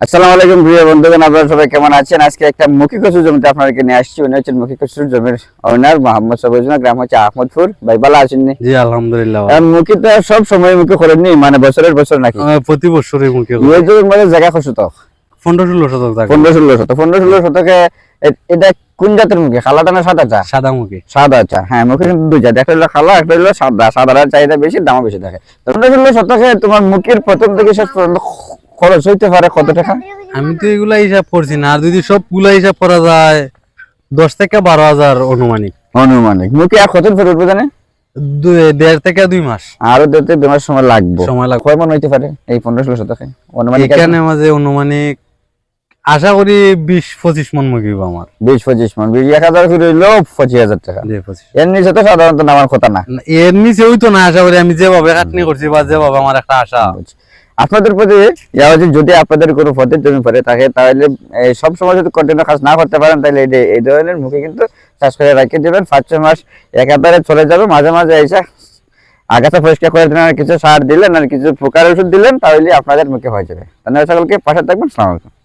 আসসালামু আলাইকুম প্রিয় বন্ধুগণ আপনারা সবাই কেমন আছেন? আজকে একটা মুখী কচুর জমিতে আপনাদেরকে নিয়ে আসছি। উনি হচ্ছেন মুখী কচুর জমির ওনার মোহাম্মদ সবুজনা গ্রাম হচ্ছে আহমদপুর। ভাই ভালো আছেন নি? জি আলহামদুলিল্লাহ মুখী তো সব সময় মুখী করেননি মানে বছরের বছর নাকি? প্রতি বছরই মুখে এই জমির মধ্যে জায়গা খসু তো পনেরো ষোলো শতক পনেরো ষোলো শত পনেরো ষোলো শতকে এটা কোন জাতের মুখী? খালাটা না সাদাটা? সাদা মুখে। সাদা আচ্ছা হ্যাঁ মুখে কিন্তু দুই জাত। একটা হলো খালা একটা হলো সাদা। সাদার চাহিদা বেশি দামও বেশি থাকে। পনেরো ষোলো শতকে তোমার মুখের প্রথম থেকে শেষ পর্যন্ত খরচ হইতে পারে কত টাকা? আমি তো এগুলা হিসাব করছি না আর যদি সবগুলা হিসাব করা যায় দশ থেকে বারো হাজার অনুমানিক। অনুমানিক। মুখে আর কত ফেরত জানে দেড় থেকে দুই মাস। আরও দিতে দুই মাস সময় লাগবে। সময় লাগবে। কয় মন হইতে পারে এই পনেরো ষোলো শতকে? অনুমানিক এখানে মাঝে অনুমানিক আশা করি বিশ পঁচিশ মন মুখি আমার। বিশ পঁচিশ মন। বিশ এক হাজার করে হইলেও পঁচিশ হাজার টাকা। এর নিচে তো সাধারণত নামার কথা না। না, এর নিচে ওই তো না আশা করি আমি যেভাবে খাটনি করছি বা যেভাবে আমার একটা আশা। আপনাদের প্রতি যাওয়া যদি আপনাদের কোনো পথের জমি পড়ে থাকে, তাহলে সব সময় যদি কন্টিনিউ কাজ না করতে পারেন, তাহলে এই ধরনের মুখে কিন্তু চাষ করে রাখিয়ে দেবেন। পাঁচ ছয় মাস একেবারে চলে যাবে, মাঝে মাঝে এসে আগাছা পরিষ্কার করে দিলেন আর কিছু সার দিলেন, আর কিছু পোকার ওষুধ দিলেন, তাহলে আপনাদের মুখে হয়ে যাবে। ধন্যবাদ সকলকে, পাশে থাকবেন সালামালাইকুম